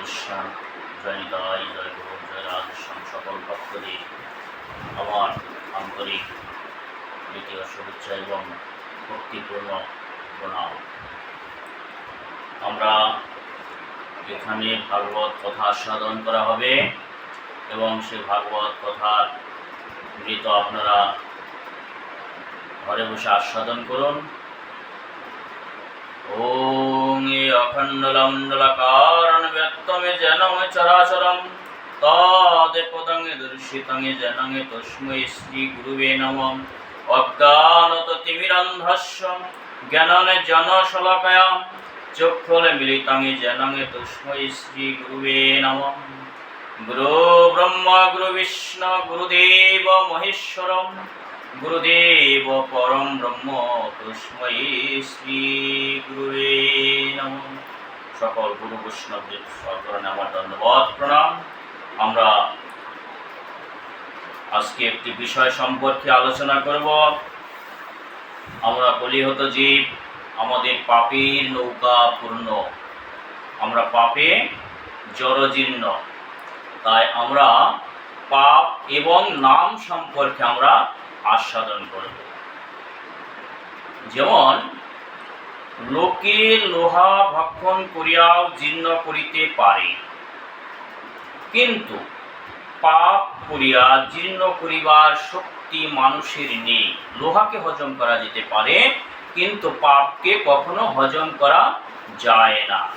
কৃষ্ণ জয় নিতাই জয় গুরু জয় রাধেশ্যাম সকল ভক্তদের আমার আন্তরিক দ্বিতীয় শুভেচ্ছা এবং ভক্তিপূর্ণ প্রণাম। আমরা এখানে ভাগবত কথা আস্বাদন করা হবে এবং সে ভাগবত কথার মৃত আপনারা ঘরে বসে আস্বাদন করুন। ওং এ অখণ্ডলমণ্ডলাকারণ ব্যক্তমে জনমে চরাচরম তদে পদঙ্গে দর্শিতঙ্গে জনঙ্গে তস্মৈ শ্রী গুরুবে নমঃ অজ্ঞানত তিমিরন্ধস্য জ্ঞাননে জনশলকয়া চক্ষুলে মিলিতঙ্গে জনঙ্গে তস্মৈ গুরু ব্রহ্ম গুরু বিষ্ণু গুরুদেব মহেশ্বরম পরম ব্রহ্ম তস্মৈ শ্রী নম সকল গুরু বৈষ্ণবদের আমার ধন্যবাদ, প্রণাম। আমরা আজকে একটি বিষয় সম্পর্কে আলোচনা করব। আমরা কলিহত জীব, আমাদের পাপের নৌকা পূর্ণ। আমরা পাপে জড়জীর্ণ। তাই আমরা পাপ এবং নাম সম্পর্কে আমরা আস্বাদন করব। যেমন, লোকে লোহা ভক্ষণ করিয়াও জীর্ণ করিতে পারে। কিন্তু পাপ করিয়া জীর্ণ করিবার শক্তি মানুষের নেই। লোহাকে হজম করা যেতে পারে, কিন্তু পাপকে কখনো হজম করা যায় না।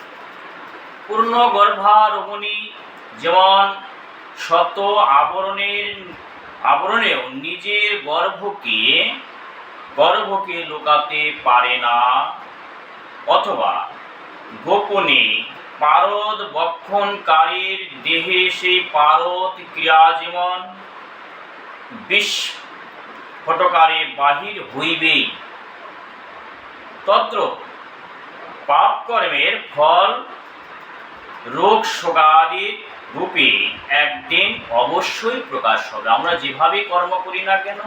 পূর্ণ গর্ভা রমণী যেমন শত আবরণের আবরণেও নিজের গর্ভকে গর্ভকে লুকাতে পারে না। অথবা গোপনে পারদ বক্ষণকারীর দেহে সেই পারদ ক্রিয়া যেমন বিস্ফটকারে বাহির হইবে তত্র পাপ কর্মের ফল রোগ শোগাদির রূপে একদিন অবশ্যই প্রকাশ হবে। আমরা যেভাবে কর্ম করি না কেন?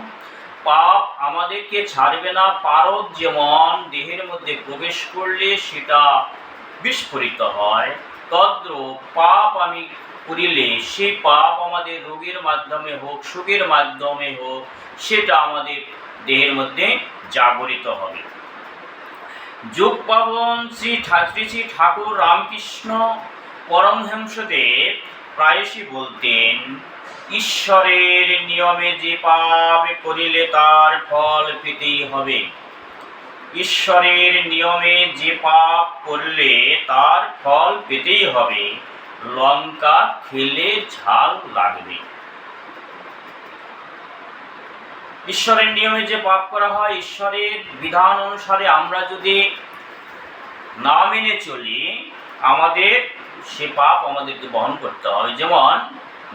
পাপ আমাদেরকে ছাড়বে না। পারদ যেমন দেহের মধ্যে প্রবেশ করলে সেটা বিস্ফোরিত হয় তদ্র পাপ আমি করিলে সেই পাপ আমাদের রোগের মাধ্যমে হোক, সুখের মাধ্যমে হোক, সেটা আমাদের দেহের মধ্যে জাগরিত হবে। যোগ পাবন শ্রী ঠাকুর রামকৃষ্ণ পরমহংসদেব প্রায়শই বলতেন, ঈশ্বরের নিয়মে যে পাপ করিলে তার ফল পেতেই হবে। ঈশ্বরের নিয়মে যে পাপ করলে তার ফল পেতেই হবে। লঙ্কা খেলে ঝাল লাগবে। ঈশ্বরের নিয়মে যে পাপ করা হয়, ঈশ্বরের বিধান অনুসারে আমরা যদি না মেনে চলি, আমাদের সে পাপ আমাদেরকে বহন করতে হবে। যেমন,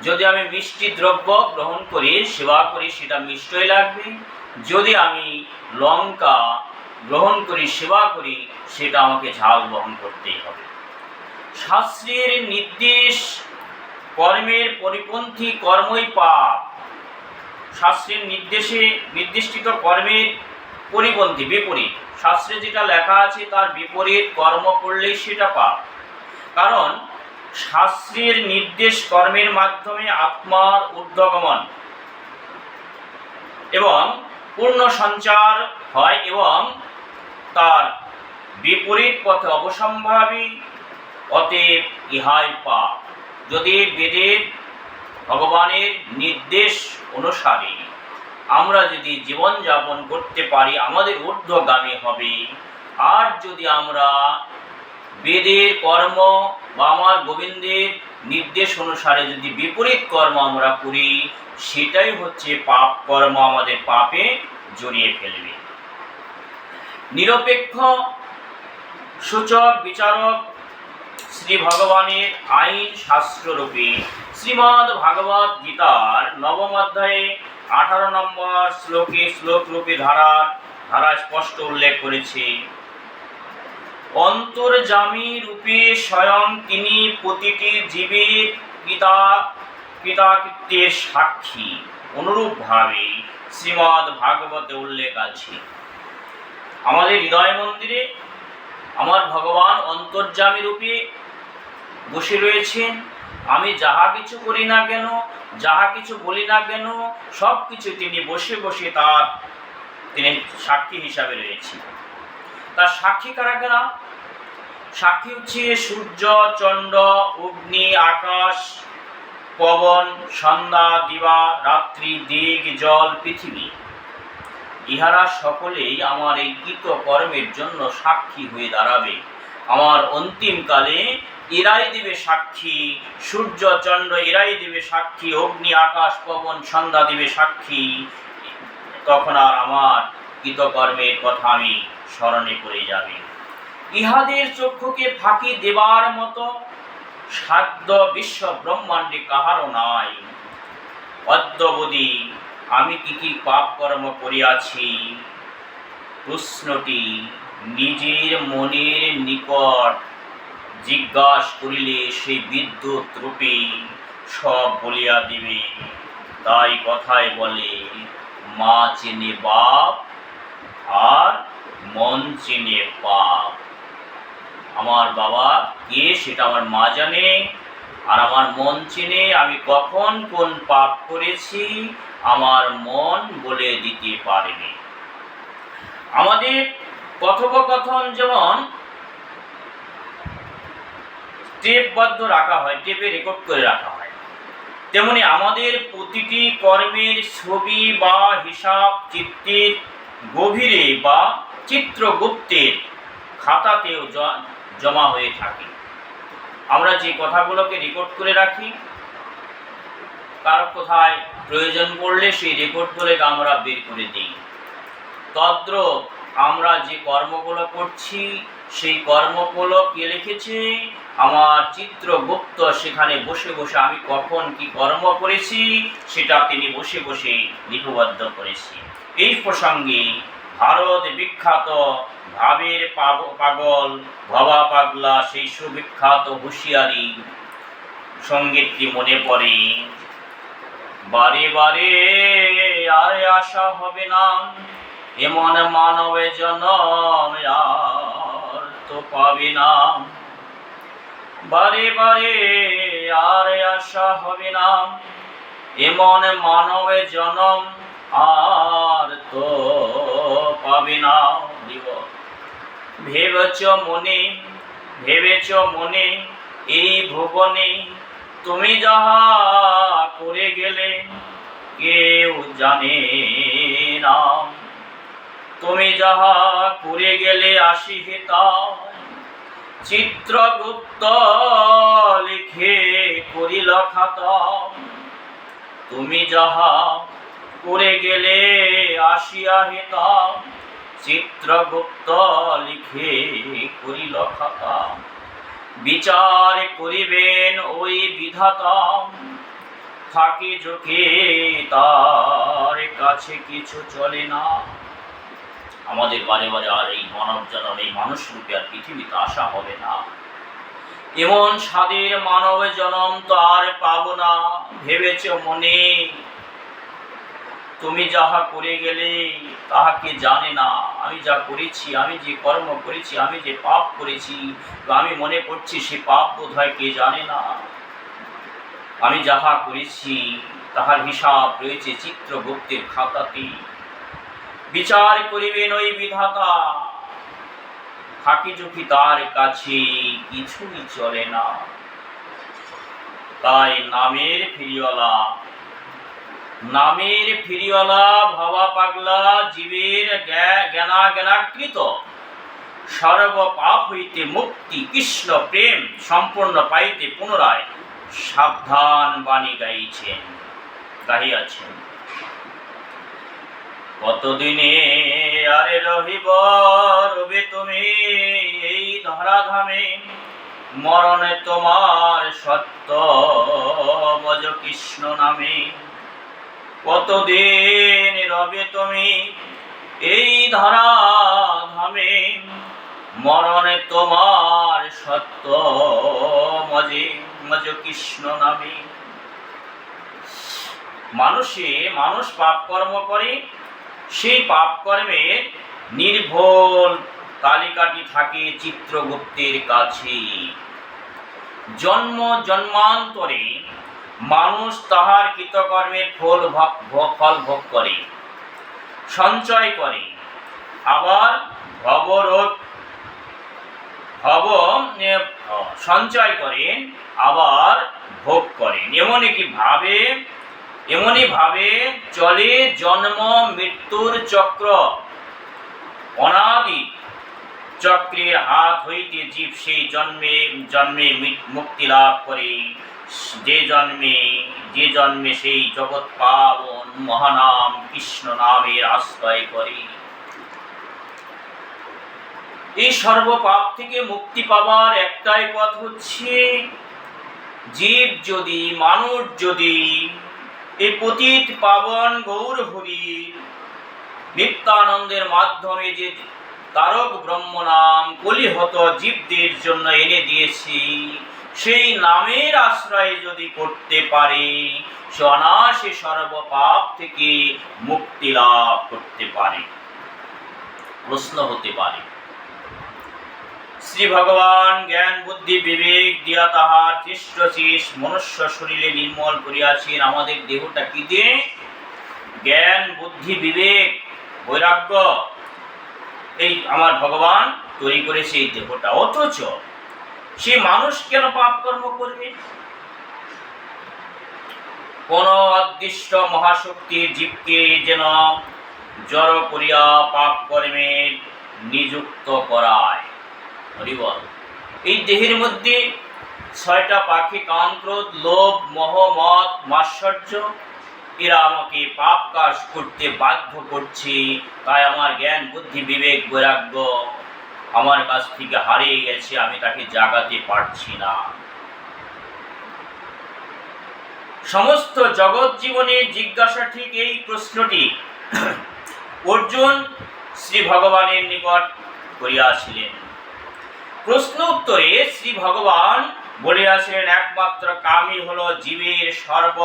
যদি আমি মিষ্টি দ্রব্য গ্রহণ করি, সেবা করি, সেটা মিষ্টই লাগবে। যদি আমি লঙ্কা গ্রহণ করি, সেবা করি, সেটা আমাকে ঝাল বহন করতেই হবে। শাস্ত্রের নির্দেশ, কর্মের পরিপন্থী কর্মই পাপ। শাস্ত্রের নির্দেশে নির্দিষ্টিত কর্মের পরিপন্থী, বিপরীত। শাস্ত্রে যেটা লেখা আছে, তার বিপরীত কর্ম করলেই সেটা পাপ। কারণ শাস্ত্রের নির্দেশ কর্মের মাধ্যমে আত্মার ঊর্ধ্বগমন এবং পূর্ণ সঞ্চার হয় এবং তার বিপরীত পথে অবসম্ভাবী অতএব ইহাই পাপ। যদি বেদের ভগবানের নির্দেশ অনুসারে আমরা যদি জীবনযাপন করতে পারি, আমাদের ঊর্ধ্বগামী হবে। আর যদি আমরা বেদের কর্ম বা আমার গোবিন্দের নির্দেশ অনুসারে যদি বিপরীত কর্ম আমরা করি, সেটাই হচ্ছে পাপ কর্ম আমাদের পাপে জড়িয়ে ফেলবে। নিরপেক্ষ সূচক বিচারক শ্রী ভগবানের আইন শাস্ত্ররূপে শ্রীমদ্ ভাগবত গীতার নবম অধ্যায়ে আঠারো নম্বর শ্লোকে শ্লোক রূপে ধারার ধারা স্পষ্ট উল্লেখ করেছে অন্তর্জামী রূপে স্বয়ং তিনি প্রতিটি জীবের পিতা কৃতাকৃত্যের সাক্ষী। অনুরূপভাবে শ্রীমদ্ ভাগবতে উল্লেখ আছে। আমাদের হৃদয় মন্দিরে আমার ভগবান অন্তর্যামী রূপে বসে রয়েছেন। আমি যাহা কিছু করি না কেন, যাহা কিছু বলি না কেন সব কিছু তিনি বসে বসে তার তিনি সাক্ষী হিসাবে রয়েছেন। তার সাক্ষী কারা কারা? সাক্ষী হচ্ছে সূর্য, চন্দ্র, অগ্নি, আকাশ, পবন, সন্ধ্যা, দিবা, রাত্রি, দিক, জল, পৃথিবী। ইহারা সকলেই আমার এই কৃত কর্মের জন্য সাক্ষী হয়ে দাঁড়াবে। আমার অন্তিমকালে এরাই দিবে সাক্ষী, সূর্য, চন্দ্র এরাই দিবে সাক্ষী, অগ্নি, আকাশ, পবন, সন্ধ্যা দিবে সাক্ষী। তখন আর আমার কৃতকর্মের কথা আমি স্মরণে পড়ে যাবে। ইহাদের চক্ষুকে ফাঁকি দেবার মতো সাধ্য বিশ্ব ব্রহ্মাণ্ডে কাহারও নাই। অদ্যবধি আমি কি কি পাপ কর্ম করিয়াছি, প্রশ্নটি নিজের মনের নিকট জিজ্ঞাস করিলে সেই বিদ্যুৎ রূপে সব বলিয়া দিবে। তাই কথায় বলে, মা চেনে বাপ আর মন চেনে পাপ। আমার বাবা কে সেটা আমার মা জানে, আর আমার মন চেনে আমি কখন কোন পাপ করেছি, আমার মন বলে দিতে পারেনি। আমাদের কথোপকথন যেমন টেপবদ্ধ রাখা হয়, টেপে রেকর্ড করে রাখা হয়, তেমনি আমাদের প্রতিটি কর্মের ছবি বা হিসাব চিত্রের গভীরে বা চিত্রগুপ্তের খাতাতেও জমা হয়ে থাকে। আমরা যে কথাগুলোকে রেকর্ড করে রাখি, কারও কোথায় প্রয়োজন পড়লে সেই রেকর্ড করে আমরা বের করে দিই। তদ্রূপ আমরা যে কর্মগুলো করছি, সেই কর্মগুলো কে লিখেছে? আমার চিত্রগুপ্ত সেখানে বসে বসে আমি কখন কি কর্ম করেছি, সেটা তিনি বসে বসে লিপিবদ্ধ করেছি এই প্রসঙ্গে ভারত বিখ্যাত ভাবের পাগ- পাগল, ভবা পাগলা, সেই সুবিখ্যাত হুঁশিয়ারি। সঙ্গীতটি মনে পড়ে, বারে বারে আর আশা হবে না, এমন মানবে জনম আর তো পাবে না। বারে বারে আর আশা হবে না, এমন মানবে জনম আর তো ভেবেছ মনে ভেবেছ মনে, এই ভুবনে তুমি যাহা করে গেলে কেউ জানে না। তুমি যাহা করে গেলে আসি হেতা চিত্রগুপ্ত লিখে করিল খাতা তুমি যাহা করে গেলে আসিয়া হেতা চিত্রগুপ্ত লিখে করিল খাতা। বিচার করিবেন ওই বিধাতা। থাকি চোখে তার কাছে কিছু চলে না। আমাদের বারে বারে আর এই মানব জনম, এই মানুষ রূপে আর পৃথিবীতে আসা হবে না। এমন স্বাদের মানব জনম তো আর পাবো না, ভেবেছ মনে। তুমি যাহা করে গেলে তাহাকে জানে না। আমি যা করেছি, আমি যে কর্ম করেছি, আমি যে পাপ করেছি, আমি মনে করছি সে পাপ বোধ হয় কে জানে না। আমি যাহা করেছি, তাহার হিসাব রয়েছে চিত্রগুপ্তের খাতাতে। বিচার করিবেন ওই বিধাতা। ফাঁকি চুকি তার কাছে কিছুই চলে না। তাই নামের ফিরিওয়ালা নামের ফিরিওয়ালা ভাবা পাগলা জীবের জ্ঞা- জ্ঞানা জ্ঞানাকৃত সর্ব পাপ হইতে মুক্তি, কৃষ্ণ প্রেম সম্পূর্ণ পাইতে পুনরায় সাবধান বাণী গাইছেন গাইয়াছেন কতদিনে আরে রহিব রবে তুমি এই ধরাধামে? মরণে তোমার সত্য বজ কৃষ্ণ নামে। কতদিন রবে তুমি এই ধরা ধামে মরণে তোমার সত্য মজে, মজ কৃষ্ণ নামে। মানুষে মানুষ পাপ কর্ম করে, সেই পাপ কর্মের নির্ভুল তালিকাটি থাকে চিত্রগুপ্তের কাছে। জন্ম জন্মান্তরে মানুষ তাহার কৃতকর্মের ফল ফল ভোগ করে, সঞ্চয় করে। আবার ভবরোগ ভব সঞ্চয় করেন আবার ভোগ করেন এমনই কি ভাবে, এমনই ভাবে চলে জন্ম, মৃত্যুর চক্র। অনাদি চক্রের হাত হইতে জীব সেই জন্মে জন্মে মুক্তি লাভ করে। যে জন্মে যে জন্মে সেই জগৎ পাবন মহানাম কৃষ্ণ নামের আশ্রয় করে। এই সর্বপাপ থেকে মুক্তি পাবার একটাই পথ হচ্ছে জীব যদি, মানুষ যদি এই পতিত পাবন গৌর হরি, নিত্যানন্দের মাধ্যমে যে তারক ব্রহ্ম নাম কলিহত জীবদের জন্য এনে দিয়েছি। সেই নামের আশ্রয় যদি করতে পারে, সে সর্বপাপ থেকে মুক্তি লাভ করতে পারে। প্রশ্ন হতে পারে, শ্রী ভগবান জ্ঞান, বুদ্ধি, বিবেক দিয়া তাহার চিষ্ট চিস মনুষ্য শরীরে নির্মল করিয়াছেন আমাদের দেহটা কি দিয়ে? জ্ঞান, বুদ্ধি, বিবেক, বৈরাগ্য, এই আমার ভগবান তৈরি করেছে এই দেহটা। অথচ সে মানুষ কেন পাপ কর্ম করবে? কোন অদৃষ্ট মহাশক্তির জীবকে যেন জড় করিয়া পাপ কর্মে নিযুক্ত করায়। হরিবল। এই দেহের মধ্যে ছয়টা পাখি কাম ক্রোধ, লোভ, মোহ মত মাশ্চর্য এরা আমাকে পাপ কাজ করতে বাধ্য করছে। তাই আমার জ্ঞান, বুদ্ধি, বিবেক, বৈরাগ্য আমার কাছ থেকে হারিয়ে গেছে, আমি তাকে জাগাতে পারছি না। সমস্ত জগৎ জীবনের জিজ্ঞাসা ঠিক এই প্রশ্নটি। অর্জুন শ্রী ভগবানের নিকট করিয়াছিলেন। প্রশ্ন উত্তরে শ্রী ভগবান বলিয়াছিলেন একমাত্র কামই হলো জীবের সর্ব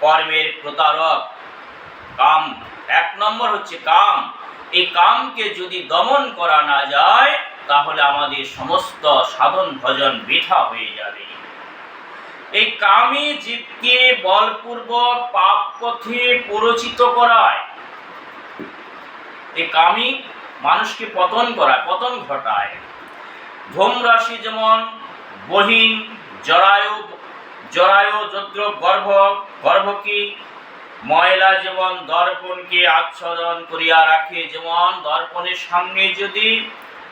কর্মের প্রতারক। কাম, এক নম্বর হচ্ছে কাম। এই কামকে যদি দমন করা না যায়, তাহলে আমাদের সমস্ত সাধন ভজন বৃথা হয়ে যাবে। এই কামই জীবকে বলপূর্বক পাপ পথে পরিচিত করায়। এই কামি মানুষকে পতন করায়, পতন ঘটায়। ধূম রাশি যেমন বহিন, জরায়ু জরায়ু যদ্র গর্ভ, গর্ভকে ময়লা যেমন দর্পণকে আচ্ছাদন করিয়া রাখে, যেমন দর্পণের সামনে যদি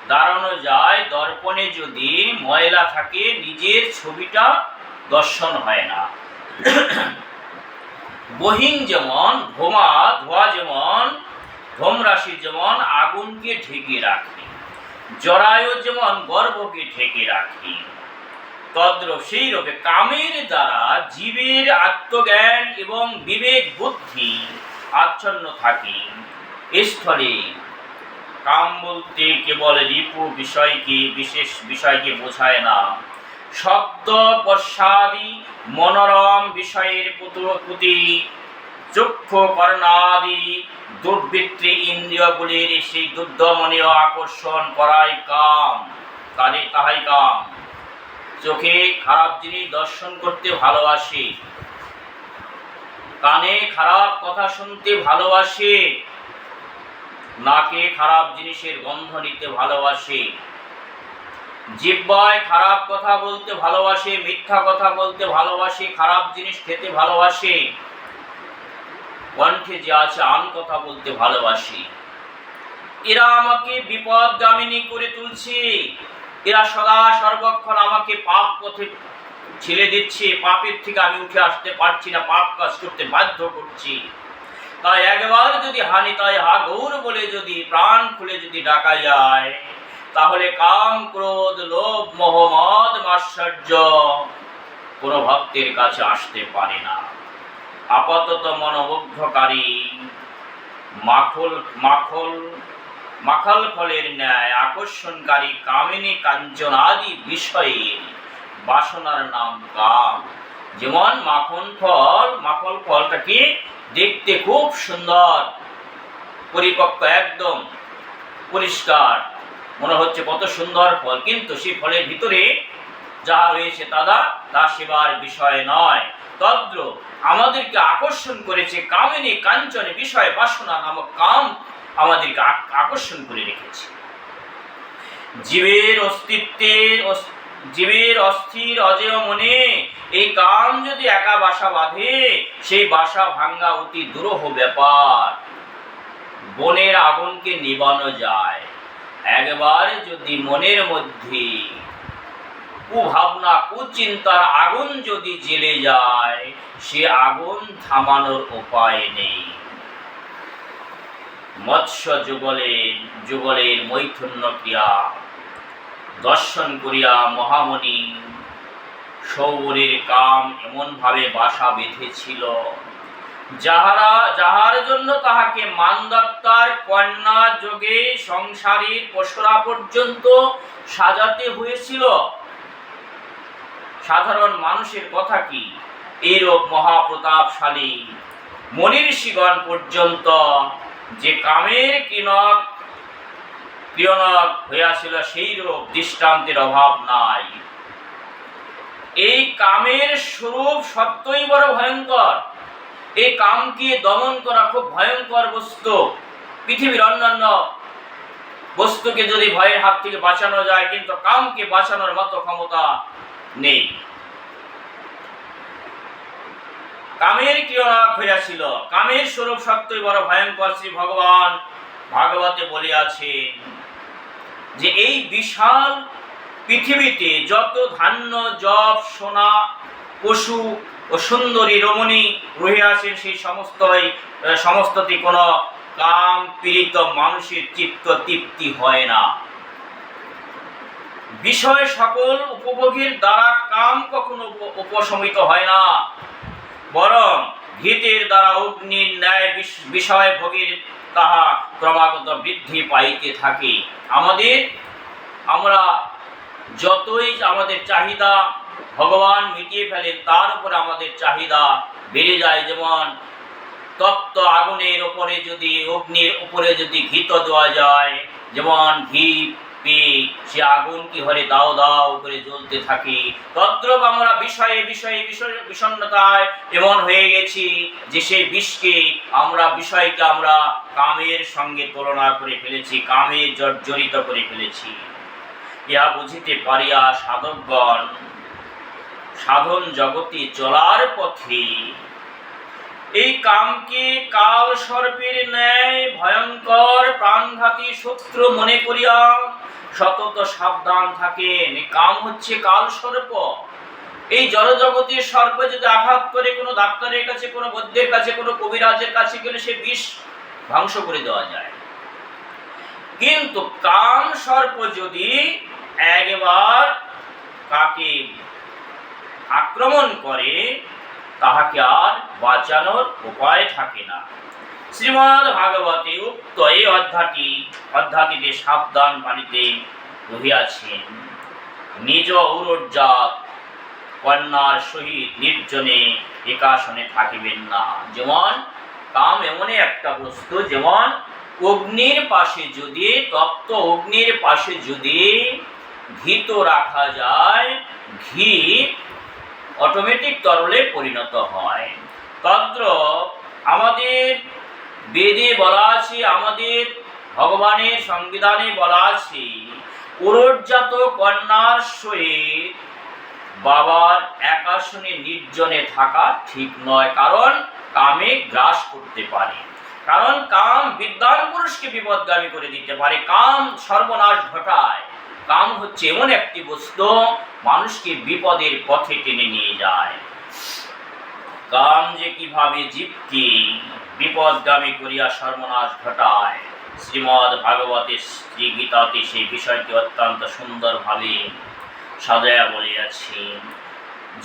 দাঁড়ানো যায়, দর্পণে যদি ময়লা থাকে, নিজের ছবিটা দর্শন হয় না। বহিন যেমন ধোমা ধোয়া যেমন ধূম রাশি যেমন আগুনকে ঢেকে রাখে, জরায়ু যেমন গর্ভকে ঢেকে রাখে। তদ্রূপ সেই রূপে কামের দ্বারা জীবের আত্মজ্ঞান এবং বিবেক বুদ্ধি আচ্ছন্ন থাকে। কাম বলতে কেবল রিপু বিষয়কে, বিশেষ বিষয়কে বোঝায় না। শব্দ পশ্চাদি মনোরম বিষয়ের চক্ষু কর্ণাদি দুর্বৃত্তি ইন্দ্রিয়গুলির সেই দুর্দমনীয় আকর্ষণ করাই কাম তাহাই কাম। চোখে খারাপ জিনিস দর্শন করতে ভালোবাসে। কানে খারাপ কথা শুনতে ভালোবাসে। নাকে খারাপ জিনিসের গন্ধ নিতে ভালোবাসে। জিব্বায় খারাপ কথা বলতে ভালোবাসে, মিথ্যা কথা বলতে ভালোবাসে, খারাপ জিনিস খেতে ভালোবাসে। কণ্ঠে যে আছে আন কথা বলতে ভালোবাসি। এরা আমাকে বিপদগামিনী করে তুলছে। এরা সদা সর্বক্ষণ আমাকে পাপ পথে ছেড়ে দিচ্ছে। পাপের থেকে আমি উঠে আসতে পারছি না, পাপ কাজ করতে বাধ্য করছি। তাই একবার যদি হানি তাই হা গৌর বলে যদি প্রাণ খুলে যদি ডাকা যায়, তাহলে কাম, ক্রোধ, লোভ মোহাম্মদ মাশ্চর্য কোনো ভক্তের কাছে আসতে পারে না। আপাতত মনোমুগ্ধকারী মাখল মাখল মাখাল ফলের ন্যায়, আকর্ষণকারী কামিনী কাঞ্চন আদি বিষয়ের বাসনার নাম কাম যেমন মাখন ফল, মাখল ফলটা কি? দেখতে খুব সুন্দর, পরিপক্ক, একদম পরিষ্কার। মনে হচ্ছে কত সুন্দর ফল, কিন্তু সেই ফলের ভিতরে যা রয়েছে দাদা তা সেবার বিষয় নয়। তদ্র আমাদেরকে আকর্ষণ করেছে কামিনী কাঞ্চনে বিষয় বাসনা নামক কাম আমাদেরকে আকর্ষণ করে রেখেছে। জীবের অস্তিত্বের জীবের অস্থির অজেয় মনে এই কাম যদি একা বাসা বাঁধে, সেই বাসা ভাঙ্গা অতি দুরূহ ব্যাপার। বনের আগুনকে নিবানো যায়। একবার যদি মনের মধ্যে কুভাবনা, কুচিন্তার আগুন যদি জেলে যায়, সে আগুন থামানোর উপায় নেই। মৎস্য যুগলে যুগলের মৈথুন্য ক্রিয়া দর্শন করিয়া মহামণি সৌবরের কাম এমনভাবে বাসা বেঁধেছিল, যাহারা, যাহার জন্য তাহাকে মানদত্তার কন্যা যোগে সংসারীর পশুরা পর্যন্ত সাজাতে হয়েছিল। সাধারণ মানুষের কথা কি? এরূপ মহাপ্রতাপশালী মনীষীগণ পর্যন্ত যে কামের কিনক প্রিয়নক হইয়াছিল সেই রূপ দৃষ্টান্তের অভাব নাই। এই কামের স্বরূপ সত্যই বড় ভয়ঙ্কর। এই কামকে দমন করা খুব ভয়ঙ্কর বস্তু। পৃথিবীর অন্যান্য বস্তুকে যদি ভয়ের হাত থেকে বাঁচানো যায়, কিন্তু কামকে বাঁচানোর মতো ক্ষমতা নেই। কামের ক্রিয়নাক হইয়াছিল কামের স্বরূপ সত্যই বড় ভয়ঙ্কর, শ্রী ভগবান ভাগবতে বলিয়াছেন যে এই বিশাল পৃথিবীতে যত ধান্য জব সোনা, পশু ও সুন্দরী রমণী রহিয়াছেন সেই সমস্তই সমস্তটি কোনো কাম পীড়িত মানুষের চিত্ত তৃপ্তি হয় না। বিষয় সকল উপভোগের দ্বারা কাম কখনো উপ- উপশমিত হয় না। বরং ঘৃতের দ্বারা অগ্নির ন্যায় বিষ- বিষয় ভোগীর তাহা ক্রমাগত বৃদ্ধি পাইতে থাকে। আমাদের, আমরা যতই আমাদের চাহিদা ভগবান মিটিয়ে ফেলেন, তার উপর আমাদের চাহিদা বেড়ে যায়। যেমন তপ্ত আগুনের ওপরে যদি, অগ্নির উপরে যদি ঘিত দেওয়া যায়, যেমন ঘি পেয়ে সে আগুন হরে দাও দাও করে জ্বলতে তদ্রব আমরা বিষয়ে বিষয়ে বিষণ্ণতায় এমন হয়ে গেছি যে বিষকে আমরা, বিষয়কে আমরা কামের সঙ্গে তুলনা করে ফেলেছি কামে জর্জরিত করে ফেলেছি। ইহা বুঝিতে পারিয়া সাধকগণ সাধন জগতে চলার পথে এই কামকে কাল সর্পের ন্যায় ভয়ঙ্কর প্রাণঘাতী শত্রু মনে করিয়া সতত সাবধান থাকেন। কাম হচ্ছে কাল সর্প। এই জড়জগতের সর্প যদি আঘাত করে কোনো ডাক্তারের কাছে, কোনো বৈদ্যের কাছে, কোনো কবিরাজের কাছে গেলে সে বিষ ধ্বংস করে দেওয়া যায়। কিন্তু কাম সর্প যদি একবার কাকে আক্রমণ করে তাহাকে আর বাঁচানোর উপায় থাকে না। শ্রীমৎ ভাগবতে উক্ত এই অধ্যাটি অধ্যাটিতে সাবধান পানিতে রহিয়াছেন, নিজ ঔরজাত কন্যার সহিত নির্জনে একাশনে থাকিবেন না। যেমন কাম এমনই একটা বস্তু, যেমন অগ্নির পাশে যদি, তপ্ত অগ্নির পাশে যদি ঘিত রাখা যায়, ঘি অটোমেটিক তরলে পরিণত হয়। তদ্র আমাদের বেদে বলা আছে, আমাদের ভগবানের সংবিধানে বলা আছে উরজ্জাত কন্যার সহিত বাবার একাশনে নির্জনে থাকা ঠিক নয়, কারণ কামে গ্রাস করতে পারে। কারণ কাম বিদ্যান পুরুষকে বিপদগামী করে দিতে পারে। কাম সর্বনাশ ঘটায়। কাম হচ্ছে এমন একটি বস্তু, মানুষকে বিপদের পথে টেনে নিয়ে যায়। কাম যে কীভাবে জীবকে বিপদগামী করিয়া সর্বনাশ ঘটায় শ্রীমৎ ভাগবতের শ্রী গীতাতে সেই বিষয়টি অত্যন্ত সুন্দরভাবে সাজায়া বলিয়াছি।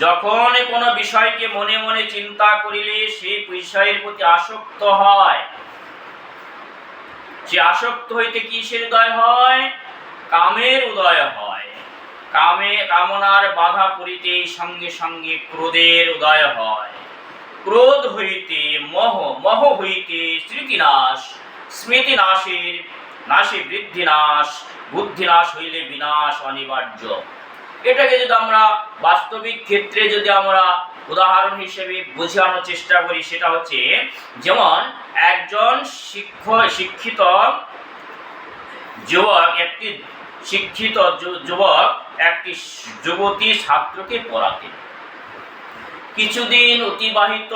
যখন কোনো বিষয়কে মনে মনে চিন্তা করিলে সেই বিষয়ের প্রতি আসক্ত হয়, সে আসক্ত হইতে কিসের উদয় হয়? কামের উদয় হয়। কামে কামনার বাধা পড়িতেই সঙ্গে সঙ্গে ক্রোধের উদয় হয়। ক্রোধ হইতে মোহ মোহ হইতে স্মৃতিনাশ স্মৃতি নাশের নাশে বৃদ্ধি নাশ বুদ্ধি নাশ হইলে বিনাশ অনিবার্য। এটাকে যদি আমরা বাস্তবিক ক্ষেত্রে যদি আমরা উদাহরণ হিসেবে বোঝানোর চেষ্টা করি, সেটা হচ্ছে যেমন একজন শিক্ষ শিক্ষিত যুবক একটি শিক্ষিত যুবক একটি যুবতী ছাত্রকে পড়াতেন। কিছুদিন অতিবাহিত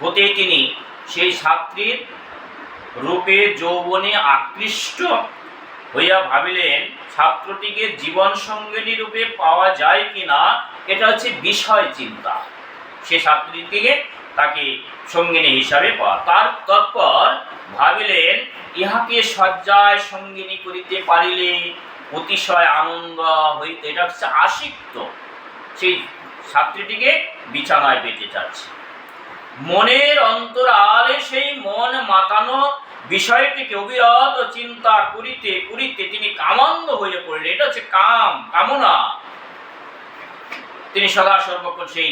হতে তিনি সেই ছাত্রীর রূপে যৌবনে আকৃষ্ট হইয়া ভাবিলেন, ছাত্রটিকে জীবন সঙ্গিনী রূপে পাওয়া যায় কিনা, এটা হচ্ছে বিষয় চিন্তা। সে ছাত্রীটিকে তাকে সঙ্গিনী হিসাবে পাওয়া। তার তৎপর ভাবিলেন, ইহাকে শয্যায় সঙ্গিনী করিতে পারিলে অতিশয় আনন্দ হইতে এটা হচ্ছে আসিক্ত। সেই ছাত্রীটিকে বিছানায় পেতে চাচ্ছে মনের অন্তরালে সেই মন মাতানো বিষয়টিকে অবিরত চিন্তা করিতে করিতে তিনি কামান্ধ হয়ে পড়লেন। এটা হচ্ছে কাম, কামনা। তিনি সদা সর্বক্ষণ সেই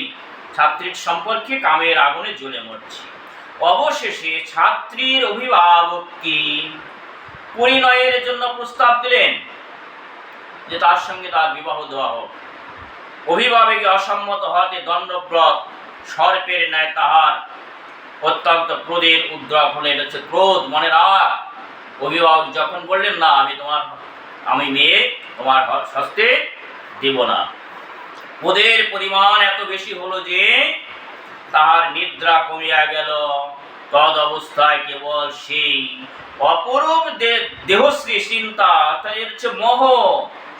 ছাত্রীর সম্পর্কে কামের আগুনে জ্বলে মরছে। অবশেষে ছাত্রীর অভিভাবককে পরিণয়ের জন্য প্রস্তাব দিলেন যে তার সঙ্গে তার বিবাহ দেওয়া হোক। অভিভাবকে অসম্মত হওয়াতে দণ্ডব্রত সর্পের ন্যায় তাহার অত্যন্ত ক্রোধের উদ্রাপ হলে এটা হচ্ছে ক্রোধ মনে রাখ অভিভাবক যখন বললেন, না, আমি তোমার, আমি মেয়ে, তোমার হস্তে দেব না। ক্রোধের পরিমাণ এত বেশি হলো যে তাহার নিদ্রা কমিয়া গেল। তদ অবস্থায় কেবল সেই অপরূপ দেহশ্রী চিন্তা এর হচ্ছে মোহ।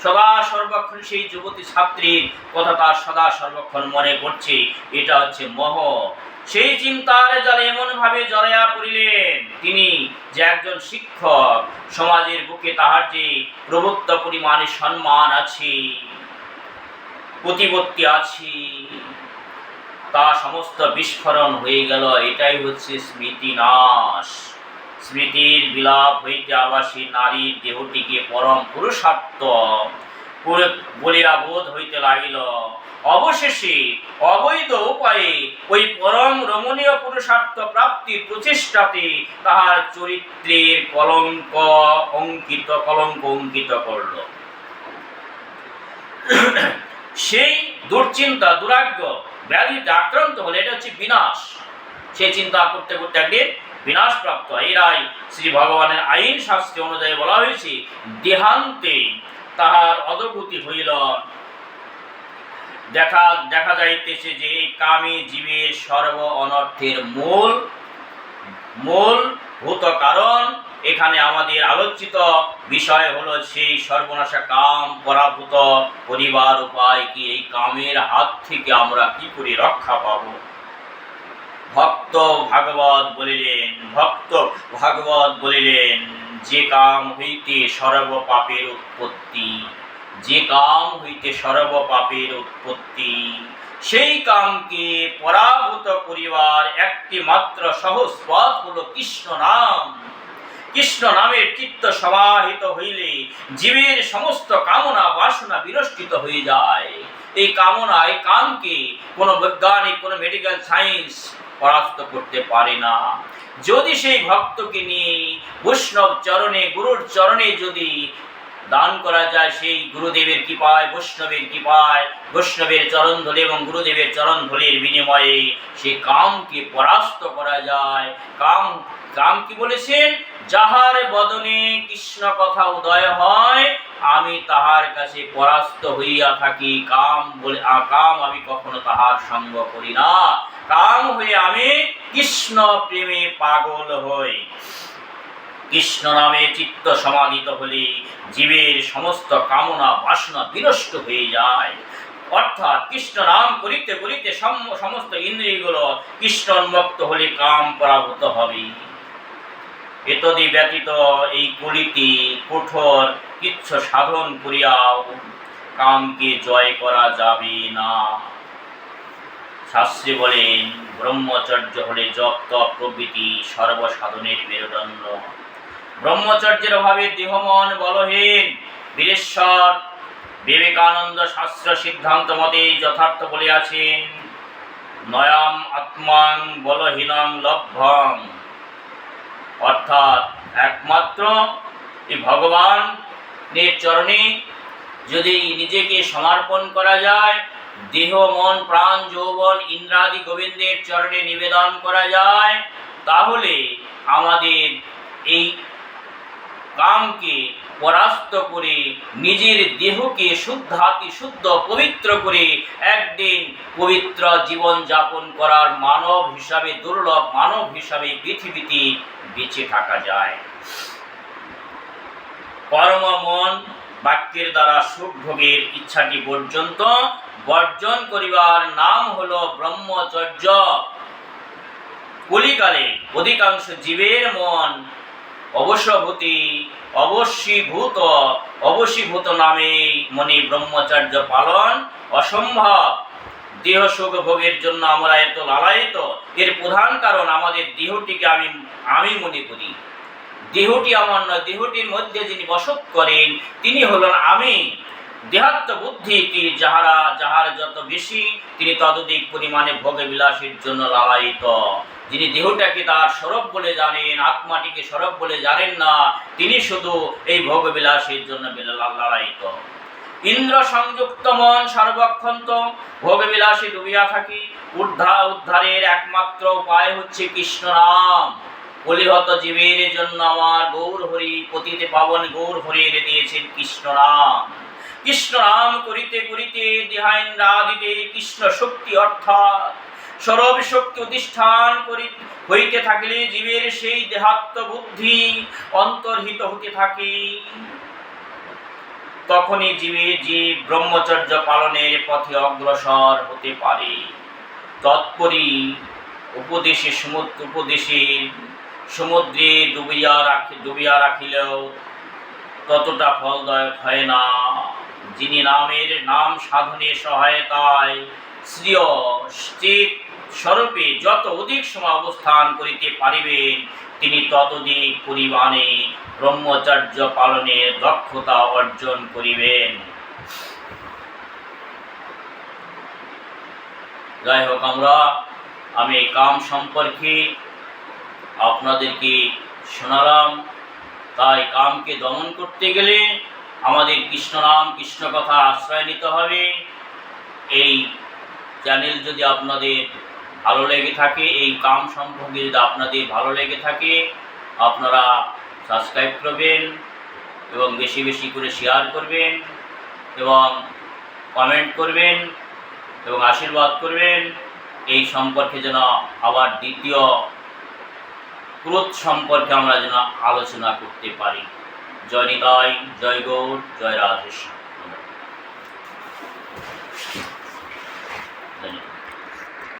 সদা সর্বক্ষণ সেই যুবতী ছাত্রীর কথা তার সদা সর্বক্ষণ মনে করছে এটা হচ্ছে মোহ। সেই চিন্তার জলে এমন ভাবে জড়াইয়া পড়িলেন তিনি যে একজন শিক্ষক। সমাজের বুকে তাহার যে প্রভুত্ব পরিমাণে সম্মান আছে। প্রতিপত্তি আছে। তা সমস্ত বিস্ফোরণ হয়ে গেল। এটাই হচ্ছে স্মৃতি নাশ। স্মৃতির বিলাপ হইতে আবাসী নারীর দেহটিকে পরম পুরুষার্থ বলিয়া বোধ হইতে লাগিল। অবশেষে অবৈধ উপায়ে ওই পরম রমণীয় পুরুষার্থ প্রাপ্তির প্রচেষ্টাতে তাহার চরিত্রের কলঙ্ক অঙ্কিত কলঙ্ক অঙ্কিত করল। সেই দুশ্চিন্তা দুরাগ্য ব্যাধিতে আক্রান্ত হলে এটা হচ্ছে বিনাশ সে চিন্তা করতে করতে একদিন বিনাশ প্রাপ্ত হয়। এরাই শ্রী ভগবানের আইন শাস্ত্রে অনুযায়ী বলা হয়েছে, দেহান্তে তাহার অধগতি হইল দেখা দেখা যাইতেছে যে এই কামী জীবের সর্ব অনর্থের মূল মূল ভূত কারণ এখানে আমাদের আলোচিত বিষয় হলো সেই সর্বনাশা কাম, পরাভূত পরিবার উপায় কি? এই কামের হাত থেকে আমরা কি করে রক্ষা পাবো? ভক্ত ভাগবত বলিলেন, ভক্ত ভাগবত বলিলেন, যে কাম হইতে সর্ব পাপের উৎপত্তি, যে কাম হইতে সর্ব পাপের উৎপত্তি, সেই কামকে পরাভূত করিবার একটি মাত্র সহজ পথ হলো কৃষ্ণ নাম। কৃষ্ণ নামের চিত্ত সমাহিত হইলে জীবের সমস্ত কামনা বাসনা বিনষ্টিত হয়ে যায়। এই কামনা এই কামকে কোনো বৈজ্ঞানিক, কোনো মেডিকেল সায়েন্স পরাস্ত করতে পারে না। যদি সেই ভক্তকে নিয়ে বৈষ্ণব চরণে, গুরুর চরণে যদি দান করা যায়, সেই গুরুদেবের কৃপায়, বৈষ্ণবের কৃপায়, বৈষ্ণবের চরণ ধরে এবং গুরুদেবের চরণ ধরের বিনিময়ে সেই কামকে পরাস্ত করা যায়। কাম কাম কি বলেছেন? যাহার বদনে কৃষ্ণ কথা উদয় হয়, আমি তাহার কাছে পরাস্ত হইয়া থাকি। কাম বলে কাম আমি কখনো তাহার সঙ্গ করি না। কাম হয়ে আমি কৃষ্ণ প্রেমে পাগল হই। কৃষ্ণ নামে চিত্ত সমাধিত হলে জীবের সমস্ত কামনা, বাসনা বিনষ্ট হয়ে যায়। অর্থাৎ কৃষ্ণ নাম করিতে করিতে সম- সমস্ত ইন্দ্রিয়গুলো কৃষ্ণ উন্মুক্ত হলে কাম পরাভূত হবে এতদি ব্যতীত এই কলিতে, কঠোর, কিচ্ছু সাধন করিয়াও কামকে জয় করা যাবে না। শাস্ত্রে বলেন, ব্রহ্মচর্য হলে জপ তপ প্রভৃতি সর্বসাধনের মেরুদণ্ড। ব্রহ্মচর্যের অভাবে দেহমন বলহীন। বীরেশ্বর বিবেকানন্দ শাস্ত্র সিদ্ধান্ত মতে যথার্থ বলিয়াছেন, নয়াম আত্মাং বলহীনং লভ্যং অর্থাৎ একমাত্র এই ভগবানের চরণে যদি নিজেকে সমর্পণ করা যায়, দেহ, মন, প্রাণ, যৌবন, ইন্দ্রাদি গোবিন্দের চরণে নিবেদন করা যায়, তাহলে আমাদের এই কামকে পরাস্ত করে, নিজের দেহকে শুদ্ধাতি, শুদ্ধ, পবিত্র করে একদিন পবিত্র জীবন যাপন করার মানব হিসাবে, দুর্লভ মানব হিসাবে পৃথিবীতে বেঁচে থাকা যায়। কর্ম মন বাক্যের দ্বারা সুখ ভোগের ইচ্ছাটি পর্যন্ত বর্জন করিবার নাম হলো ব্রহ্মচর্য। কলিকালে অধিকাংশ জীবের মন অবশ্যভূতি অবশ্যীভূত অবশ্যীভূত নামে মনে ব্রহ্মচর্য পালন অসম্ভব। দেহ সুখ ভোগের জন্য আমরা এত লালায়িত। এর প্রধান কারণ আমাদের দেহটিকে আমি আমি মনে করি। দেহটি আমার নয়, দেহটির মধ্যে যিনি বসত করেন, তিনি হলেন আমি। দেহাত্ম বুদ্ধি তিনি যাহারা, যাহার যত বেশি, তিনি ততোধিক পরিমাণে ভোগে বিলাসের জন্য লালায়িত। যিনি দেহটাকে তার স্বরূপ বলে জানেন, আত্মাটিকে স্বরূপ বলে জানেন না, তিনি শুধু এই ভোগ বিলাসের জন্য লালায়িত। ইন্দ্র সংযুক্ত মন সর্বক্ষন্ত ভোগ বিলাসে ডুবিয়া থাকি। উদ্ধার উদ্ধারের একমাত্র উপায় হচ্ছে কৃষ্ণ নাম কলিহত জীবের জন্য আমার গৌর হরি, পতিতে পাবন গৌর হরি এনে দিয়েছেন কৃষ্ণ নাম কৃষ্ণ নাম করিতে করিতে দেহাইন্দ্রাদিতে কৃষ্ণ শক্তি অর্থাৎ সরব শক্তি অধিষ্ঠান করি হইতে থাকলে জীবের সেই দেহাত্ম বুদ্ধি অন্তর্হিত হতে থাকে। তখনই জীবে জীব ব্রহ্মচর্য পালনের পথে অগ্রসর হতে পারে। তৎপরই উপদেশে সমুদ্র, উপদেশে সমুদ্রে ডুবিয়া রাখি, ডুবিয়া রাখিলেও ততটা ফলদায়ক হয় না। যিনি নামের নাম সাধনে সহায়তায় শ্রিয় স্থিত স্বরূপে যত অধিক সময় অবস্থান করিতে পারিবেন তিনি ততোধিক পরিমাণে ব্রহ্মচর্য পালনের দক্ষতা অর্জন করিবেন। যাই হোক আমরা, আমি এই কাম সম্পর্কে আপনাদেরকে শোনালাম। তাই কামকে দমন করতে গেলে আমাদের কৃষ্ণ নাম, কৃষ্ণ কথা আশ্রয় নিতে হবে। এই চ্যানেল যদি আপনাদের ভালো লেগে থাকে, এই কাম সম্পর্কে যদি আপনাদের ভালো লেগে থাকে, আপনারা সাবস্ক্রাইব করবেন এবং বেশি বেশি করে শেয়ার করবেন এবং কমেন্ট করবেন এবং আশীর্বাদ করবেন। এই সম্পর্কে যেন আবার দ্বিতীয় ক্রোধ সম্পর্কে আমরা যেন আলোচনা করতে পারি। জয় নিতাই, জয় গৌর, জয় রাধেশ্যাম। ধন্যবাদ।